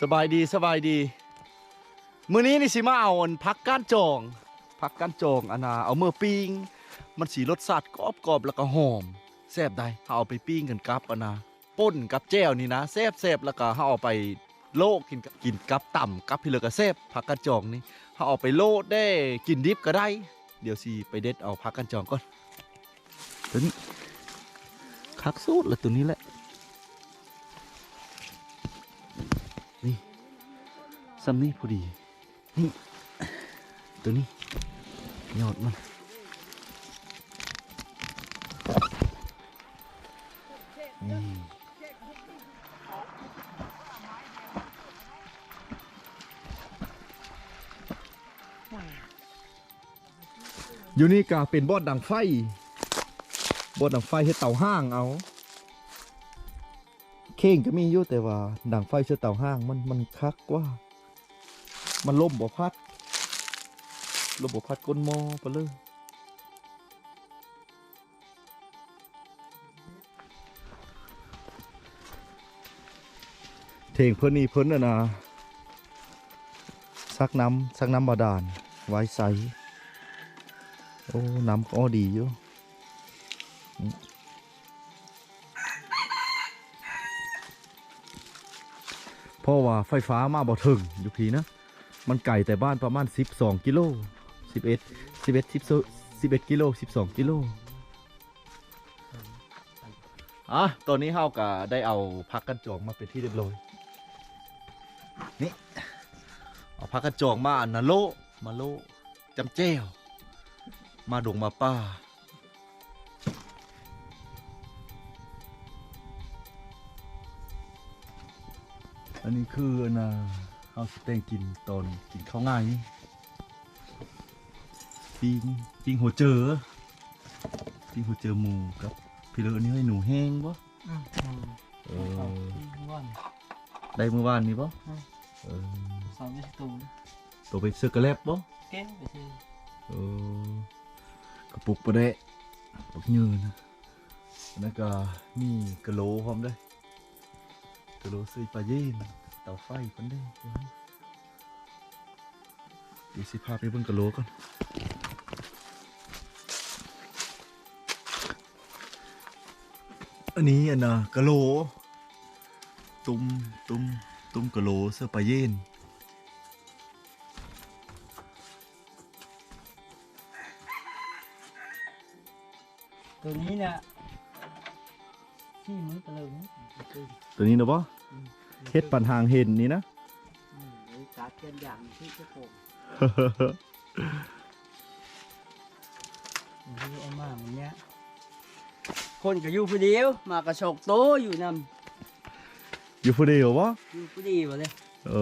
สบายดีสบายดี มื้อนี้นี่สิมาเอาอันพักก้านจองพักก้านจองอันน่ะเอาเมื่อปิ้งมันสีรสชาติกรอบกรอบๆแล้วก็หอมแซ่บได้เฮาเอาไปปิ้งกันกับอันน่ะป่นกับแจ่วนี่นะแซ่บแซ่บแล้วก็เฮาเอาไปโลกกินกินกับต่ำกับพี่เหลือก็แซ่บพักก้านจองนี่เฮาเอาไปโลดได้กินดิบก็ได้ เดี๋ยวสิไปเด็ดเอาพักก้านจองก่อนตัวนี้คักสูตรละตัวนี้แหละ ซ้ำนี่พอดี นี่ ตัวนี้ยอดมันอยู่นี่ก็เป็นบอดดังไฟ บอดดังไฟให้เตาห้างเอา เข่งก็มีอยู่แต่ว่าดังไฟเชื่อเตาห้างมันมันคักกว่า มันล่มบ่พัดล่มบ่พัดก้นหม้อไปเลยเทงเพิ่นนี่เพิ่นน่ะนะซักน้ำซักน้ำบาดาลไว้ใสโอ้น้ำก็ดีอยู่เพราะว่าไฟฟ้ามาบ่ถึงอยู่พีนะ มันไก่แต่บ้านประมาณ 12 กิโล11 11 11กิโล12 กิโลอะตอนนี้เฮาก็ได้เอาพักกันจองมาเป็นที่เรียบร้อยนี่เอาพักกันจองมาอันนะโลมาโลจำเจ้วมาดงมาป้าอันนี้คืออันนะ เอาสเต็งกินตอนกินข้าวง่ายนี่ปิ้งปิ้งหัวเจอปิ้งหัวเจอหมูกับพี่เลออันนี้ให้หนูแห้งปะอืมเอเอาอที่ว่านได้เมื่อวานนี้ปะอืมเออสองยี่สิบตูนตัวไปซื้อกระแลบปะแก้วไปซื้อเออกระปุกปลาเดะปักยืนนะแล้วก็มีกะโหลพร้อมด้วยกะโหลซื้อปลาเย็น เตาไฟพันได้เดี๋ยวดีสิพาไปเบิ่งกะโหลก่อนอันนี้อันน่ะกะโหลตุ้มตุ้มตุ้มกะโหลเสื้อปลาเย็นตัวนี้เนี่ยที่มือตะลึงตัวนี้นะปะ เฮ็ดปันหางเห็นนี่นะอืมไอ้การเทียนอย่างที่เจ้าของที่ไอ้มามันเนี้ยคนก็อยู่ผู้เดียว มากระชกโตอยู่นอยู่ผู้เดียวปะำอยู่ผู้เดียวเลยเอ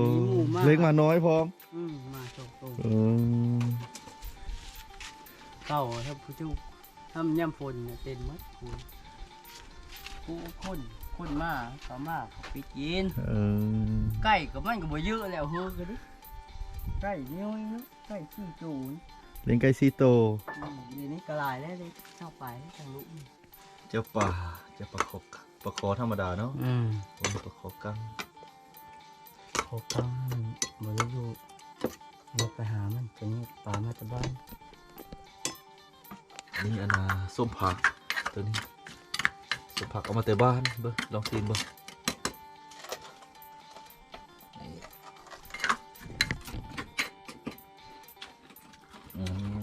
อมีหมู่มากเล็กมาน้อยพร้อมอืมมาชกโตเออเก่าครับผู้จุกทำย่ำฝนเนี่ยเต็มหมัดผู้ผู้คน คนมาเขามาเขาไปกินเออไก่ก็มันก็บ่เยอะแล้วเฮ้อก็ดิไก่เนี้ยเนาะไก่ขี้จูนเลี้ยงไก่ซีโตอืมเดี๋ยวนี้กระลายแล้วเลยเข้าไปทางลุกเจ้าป่าเจ้าปลาคอกปลาคอธรรมดาเนาะอืมผมปลาคอกังพบกันบ่ได้อยู่บ่ไปหามันจะนี่ปลามาแตะบ้านนี่อันนาส้มผักตัวนี้ ผักเอามาแต่บ้านเบ้อลองกินเบ้อนี่อืม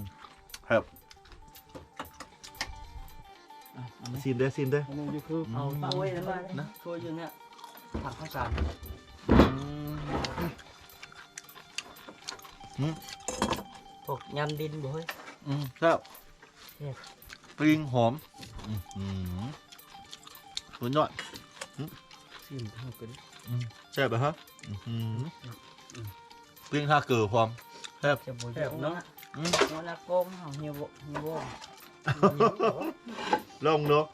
ครับอะเอาไหมซิมเด้อซิมเด้ออันนี้อยู่คือเอาอืมปลาไว้แล้วบ้านนะช่วยอยู่เนี่ยผักข้าวสารอืมพวกยำดินบ่เฮ้ยอืมครับเผ็ดปริงหอม อืมอืม สุดยอดซิมทั้งเป็นอืมใช่ป่ะฮะอืมอืมปริงท่าเกือพร้อมแซ่บจะบ่เยอะเนาะอืมหัวละโกงเฮาเฮียบ่เฮียบ่ลองเนาะ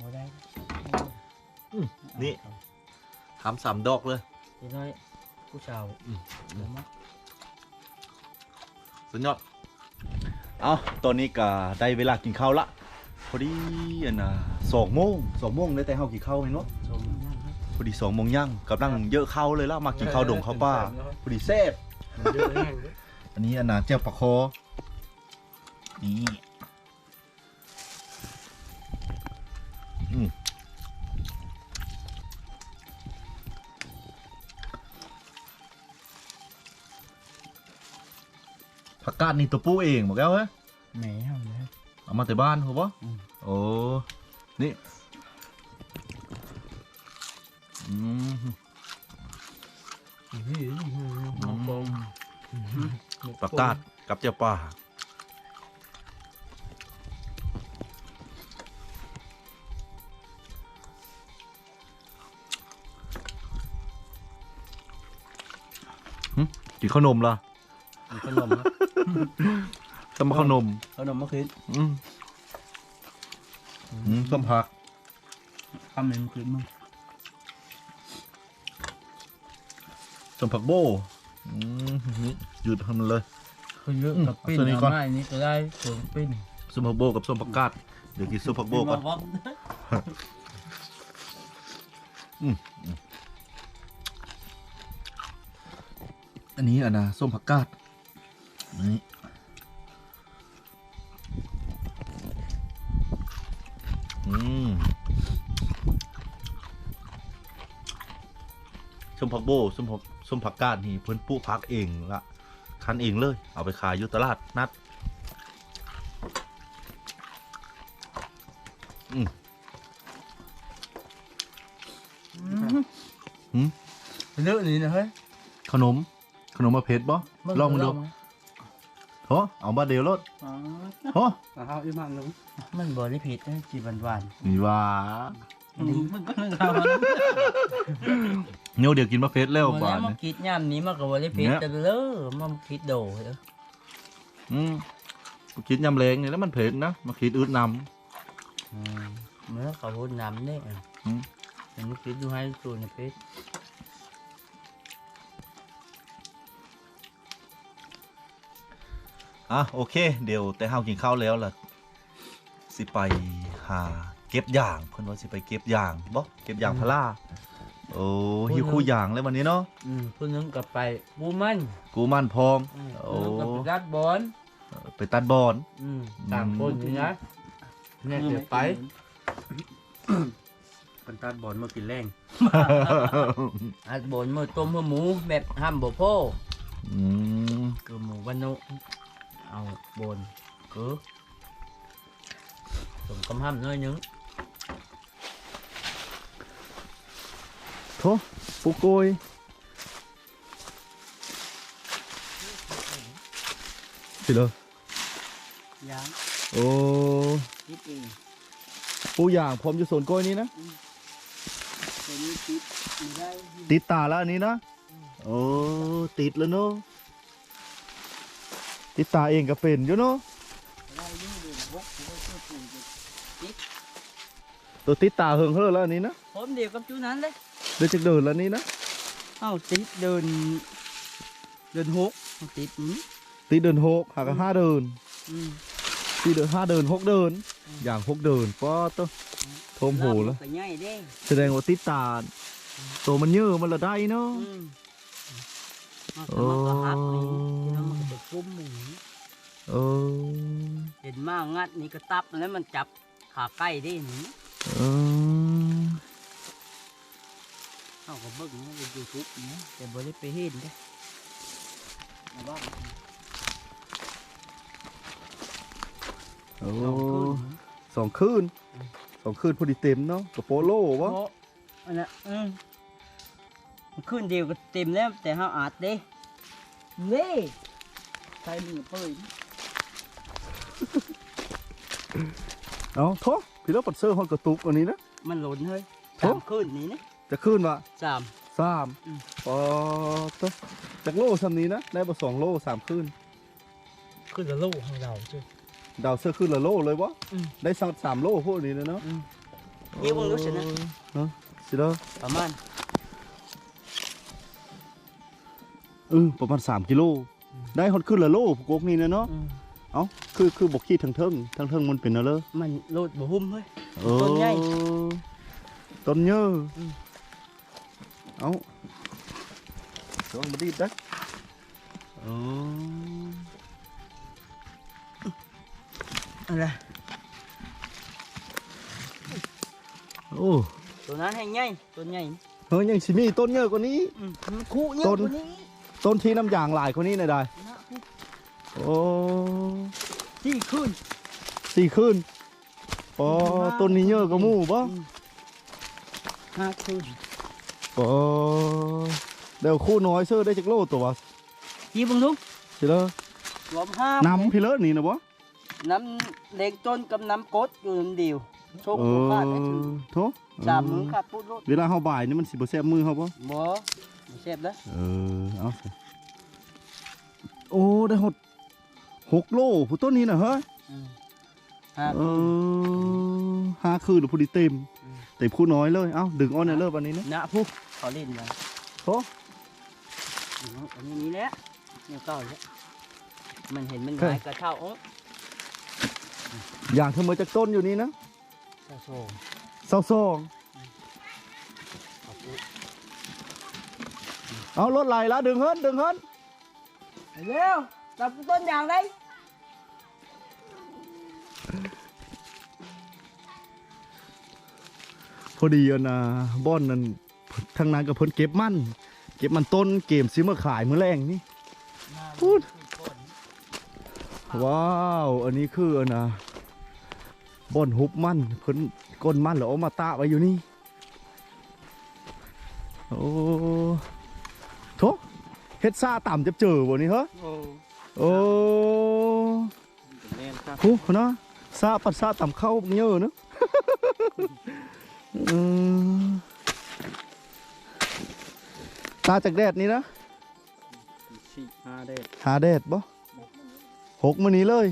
บ่ได้อืมนี่ทำสามดอกเลยเดี๋ยวน้อยผู้ชาวอืมเดี๋ยวมาสุดยอด เอาตอนนี้ก็ได้เวลากินข้าวละ พอดีอันน่ะสองโมงสองโมงได้แต่เฮากินข้าวไหมเนาะชมนั่นครับพอดีสองโมงย่างกำลังเยอะเข้าเลยแล้วมากินข้าวดงข้าวป้าพอดีแซ่บมันเยอะแห้งเด้ออันนี้อันนาเจ้าปลาคอนี่อืมผักกาดนี่ตัวปูเองบอกแล้วเฮ้ยแหม่เอาเลย เอามาแต่บ้านเหรอปะอืมโอ้ นี่อืมอื้อหือหมกบงปากกาดกับเจ้าป่าหึกินขนมล่ะมีขนม ครับส้มขนมขนมมะขืนอืมอืมส้มผักคำหนึ่งมะขืนมึงส้มผักโบอืมนี่หยุดทำมันเลย คือเยอะกับปิ้นอืมเอาตัวนี้ก่อนเอาง่ายนี่ก็ได้ถึงปิ้นส้มผักโบกับส้มผักกาดเดี๋ยวกินส้มผักโบก่อนมาวัดอันนี้อะนะส้มผักกาดนี่ ส้มผักโบส้มผักส้มผักกาดนี่เพิ่นปลูกผักเองละคั้นเองเลย เอาไปขายอยู่ตลาดนัดอืมหืมเยอะนี่นะเฮ้ยขนม ขนมมาเพชรบ่ลองมาดู โหเอามาเดียวรถอ๋อโหเอาอีมันลงมันบริผิดนะจีบันหวานนี่ว่าๆนี่มันก็นึกเอาเนียวเดี๋ยวกินมาเพชรแล้ววันบานี้ทมานี่คิดย่ำนี้มันก็บริผิดเนี่ยแต่เลยมันคิดโดเด้ออืมกูกินยำแรงนี่แล้วมันเผ็ดนะมาคิดอืดนอืมเมื่อเขาพูดน้ำเนี่ยอืมแต่มันคิดดูให้ตัวในเพช อะโอเค เดี๋ยวแต่เฮากินข้าวแล้วล่ะ สิไปหาเก็บยางเพิ่นว่าสิไปเก็บยางบ่เก็บยางพาราโอ้หิวคู่ยางเลยวันนี้เนาะอืมผู้หนึงก็ไปบูมันกูมั่นพร้อมอืมโอ้ผู้หนึงก็ไปรัดบอลไปตัดบอนอืมต่างคนนี่นะเนี่ยเดี๋ยวไปกันตัดบอลมากินแรงอัดบอลมาต้มเพื่อหมูแบบห้ำบ่โพอืมคือหมูวันนุ เอาบอลคือผมกำห้ำน้อยนึงโถปุกโกยสิเลยยางโอ้คิดเองปูอย่างผมจะสวนกล้วยนี้นะตัวนี้ติดไม่ได้ ติดตาแล้วอันนี้นะ โอ้ ติดแล้วเนาะ ติดตาเองก็เป็นอยู่เนาะได้ยิ่งเดินบกหัวเสื้อผูกตัวติดตาเฮิงเขาแล้วอันนี้นะผมเดียวกับจูนั้นเลยเดี๋ยวจะเดินแล้วนี้นะเอ้าติดเดิน เดินหกติดนี้ติดเดินหกหากห้าเดินอืมติดเดินห้าเดินหกเดิน อย่างหกเดินป้อตัวโทมโหแล้วก็ใหญ่เด้แสดงว่าติดตาตัวมันเยอะมันละได้เนาะอืมมันโอ้ ก็หักนี่แล้วมันก็ไปกุ้มหมูเออเห็นมากงัดนี่ก็ตับแล้วมันจับขาใกล้ได้นี่เออเขาก็เบิ่งนะในยูทูบนะแต่บ่ได้ไปเห็นเด้มาบ้างโอ้สองคืนสองคืนสองคืนพอดีเต็มเนาะกับโปโลวะโอ้อันนั้นอืมมันขึ้นเดียวก็เต็มแล้วแต่เฮาอาจเด้เล่ใส่มือเปิด เอาโถพี่เราปัดเซอร์ฮอนกระตุกอันนี้นะ มันหล่นเฮ้ยโอ้สามคืนนี้นะจะขึ้นวะสามสามอืมปอตะจากโลสำนี้นะได้มาสองโลสามคืนคืนละลูกของเราจ้ะดาวเสื้อคืนละโลเลยวะอืมได้สามสามโลพวกนี้นะเนาะเดี๋ยวมึงรู้สินะเนาะสิเด้อประมาณเออประมาณสามกิโลได้ฮอดขึ้นละโลพวกกกนี่นะเนาะอืม เอ้าคือคือบกขี้ทั้งเทิงทั้งเทิงมันเป็นอะไรมันโลดบ่หุ้มเฮ้ยเออต้นใหญ่ต้นเยอะอืมเอาระวังมาดีดนะอ๋ออะไรโอ้ตัวนั้นให้ใหญ่ตัวใหญ่เฮ้ยยังสิมีต้นเยอะกว่านี้อืมมันคู่ใหญ่ต้นกว่านี้ต้นที่น้ำยางหลายกว่านี้หน่อยได้นะคู่ โอ้ที่ขึ้นสี่ขึ้นอ๋อต้นนี้เยอะกว่าหมู่ปะอืมห้าขึ้นอ๋อเดี๋ยวคู่น้อยเชื่อได้จักโลตัววะกี่บังลุงสิเลอรวมห้าน้ำพี่เลิศนี่นะบ่น้ำเล็กต้นกับน้ำกดอยู่น้ำเดียวโชคเอผู้อขาดได้ถึงโถสามมือขาดพูดรถเวลาเฮาบ่ายนี่มันสิบ่แซ่บมือเฮาบ่บ่ไม่เสพแล้วเออเอาสิโอ้ได้หด หกโลผู้ต้นนี้น่ะเฮ้ยอืมห้าเอขึ้นอห้าคืนพอดีเต็มอืมเต็มคู่น้อยเลย เอ้าดึงอ้อนเนี่ยเลิกวันนี้นะนะผู้ขอเล่นมาโถอืมอันนี้นี่แหละเนี่ยเก่าแล้วมันเห็นมันเฮ้ยหายกระเท่าโอ้อย่างเธอมาจากต้นอยู่นี่นะกระโซงเศร้าซองขอบคุณเอารถไหลแล้วดึงเฮิรนดึงเฮิรนเร็ว จับต้นยางได้พอดีอะนะบ้อนนั้นทางนั้นกับเพิ่นเก็บมันเก็บมันต้นเกมซื้อมาขายมื้อแรงนี่พูดว้าว อันนี้คืออันนะบ่อนฮุบมันเพิ่นก้นมันแล้วเอามาตะไว้อยู่นี่ โอ้โถเฮ็ดซ่าต่ำจะเจอบ่นี่เหรอ โอ้โอ้แม่นครับหูเนาะซาปัดซาต่ำเข้าเยอะเนาะอืมตาจากแดดนี่นะสี่ห้าเด็ดหาแดดบ่หกมื้อนี้เลย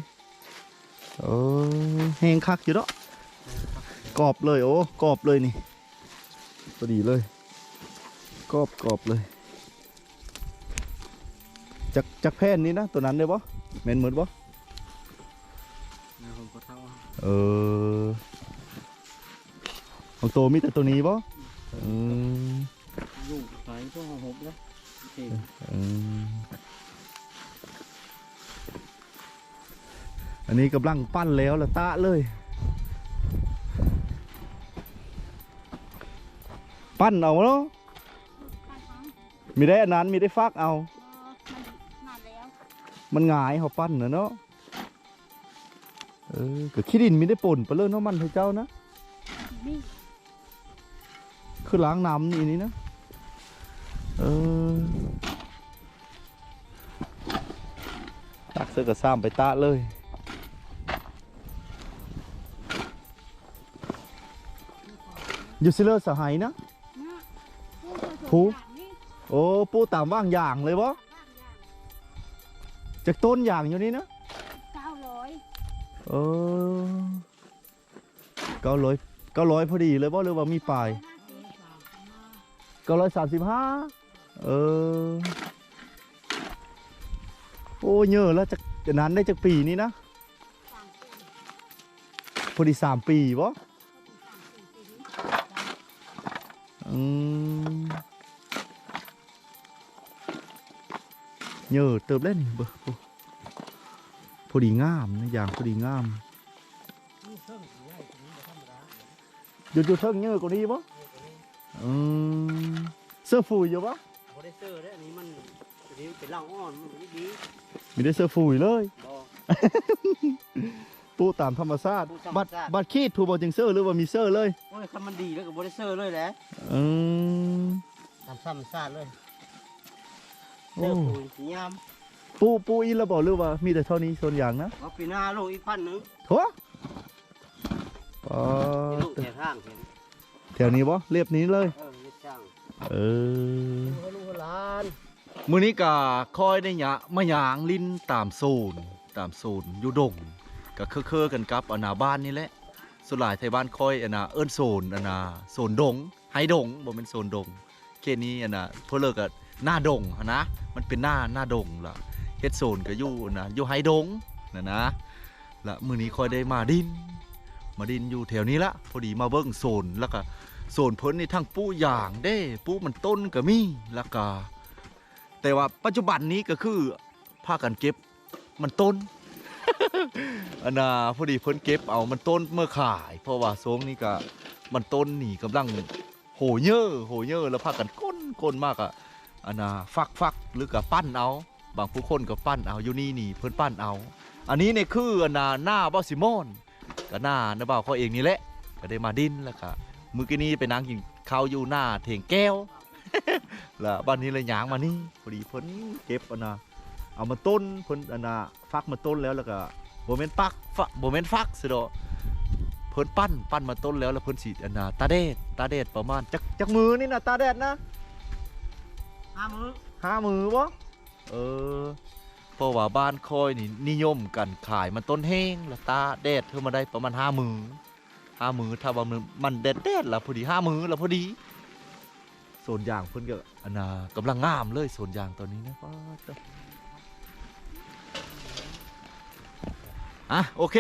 เออแห้งคักอยู่เนาะกรอบเลยโอ้กรอบเลยนี่พอดีเลยกรอบกรอบเลย จากจากแผ่นนี้นะตัวนั้นได้บ่แม่นเหมือนบ่นะผมก็เท่าเออของโตมีแต่ตัวนี้บ่อืมลูกหายก็หกแล้วโอเคอืมอันนี้กำลังปั้นแล้วละตะเลย ปั้นเอาเนาะมีได้อันนั้นมีได้ฟักเอามันนานแล้ว มันหงายเขาปั้นนะเนาะเออก็ขี้ดินมีได้ป่นไปเลยเนาะมันให้เจ้านะนี่คือล้างน้ำนี่นี่นะเออตักเสื้อกระซ้ำไปตะเลยอยู่ซิเลอร์สหายนะนะผูผู้ช่วยนี่โอ้ปูตามว่างอย่างเลยบ่บ้างอย่าง จากต้นอย่างอยู่นี่นะเก้าร้อยเออเก้าร้อยเก้าร้อยพอดีเลยบ่หรือว่ามีปลายห้าสิบเก้าร้อยสามสิบห้าเออ โอ้เยอะแล้วจากจากนั้นได้จากปีนี้นะสามสิบพอดีสามปีบ่สามสิบปีนี้อืม เยอะเติบเล่นเบอร์พอดีงามนะอย่างพอดีงามหยุดหยุดเทิงเยอะกว่านี้บ่อืมเสื้อฟูอยู่บ่โบได้เซอร์ได้อันนี้มันอันนี้เป็นร่างอ่อนมันไม่ดีมีได้เสื้อฟูอยู่เลยบ่ปูตามธรรมชาติปูธรรมบัตรชาติบัตรคีดถูกบอจิงเซอร์หรือว่ามีเซอร์เลย โอ้ยคำมันดีแล้วกับโบได้เซอร์เลยแหละอืมทำซ้ำซาดเลยโอ้ เลิกปูนสียามปูปูอีระบอกหรือว่ามีแต่เท่านี้ส่วนอย่างนะเอาปีหน้าลูกอีกพันหนึ่งโถั่วปอลูกแต่ทางเห็นแถวนี้บ่เรียบนี้เลย เออลูกจ้างเออลูกลูกหลานมื้อนี้ก็คอยได้หยะมะยางลิ้นตามโซนตามโซนอยู่ดงก็เคอๆกันกับอนนาบ้านนี่แหละสุดหลายไทยบ้านคอยอนนาเอิ้นโซนอนนาโซนดงไฮดงบ่แม่นโซนดงเขตนี้อนนาเพิ่นเลิกก็ หน้าดงนะ มันเป็นหน้าหน้าดงล่ะเฮ็ดโซนก็อยู่นะอยู่ไฮดงนะนะละมื้อนี้คอยได้มาดิน มาดินอยู่แถวนี้ละพอดีมาเบิ่งโซนแล้วก็โซนเพิ่นนี่ทั้งปูอย่างเด้ปูมันต้นก็มีแล้วก็แต่ว่าปัจจุบันนี้ก็คือพากันเก็บมันต้นอันน่ะพอดีเพิ่นเก็บเอามันต้นเมื่อขาย เพราะว่าทรงนี้ก็มันต้นนี่กำลังโหเยอะโหเยอะแล้วพากันก้นก้นมากอะ อันน่ะฟักฟักหรือก็ปั้นเอา บางผู้คนก็ปั้นเอาอยู่นี่นี่เพิ่นปั้นเอา อันนี้เนี่ยคืออันน่ะหน้าบ่ซิมอนก็หน้าน้าบ่าวเขาเองนี่แหละ ก็ได้มาดินแล้วก็มือกี้นี้ไปนั่งกินข้าวอยู่หน้าเถงแก้วแล้วบ้านนี้เลยหยางมานี่พอดีเพิ่นเก็บอันน่ะเอามาต้นเพิ่นอันน่ะฟักมาต้นแล้วแล้วก็บ่แม่นปักฟักบ่แม่นฟักสิดอกเพิ่นปั้นปั้นมาต้นแล้วแล้วเพิ่นสิอันน่ะตาเดดตาเดดประมาณจักจักมือนี่น่ะตาแดดนะ ห้ามือห้ามือบ่เออเพราะว่าบ้านคอยนี่นิยมกันขายมันต้นแห้งล้วตาแดดเธอมาได้ประมาณห้ามือห้ามือถ้าว่ามันมันแดดแดดละพอดีห้ามือละพอดีส่วนยางเพิ่นก็อันน่ะกำลังงามเลยส่วนยางตอนนี้นะป้าดเด้ออะโอเค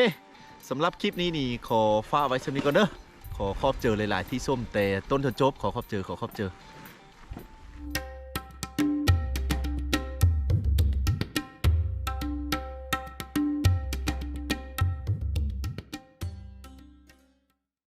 สำหรับคลิปนี้นี่ขอฟ้ากไว้ชมนี้ก่อนเด้อขอขอบเจอหลาย ๆ ที่ส้มแต่ต้นจนจบขอขอบเจอขอขอบเจอ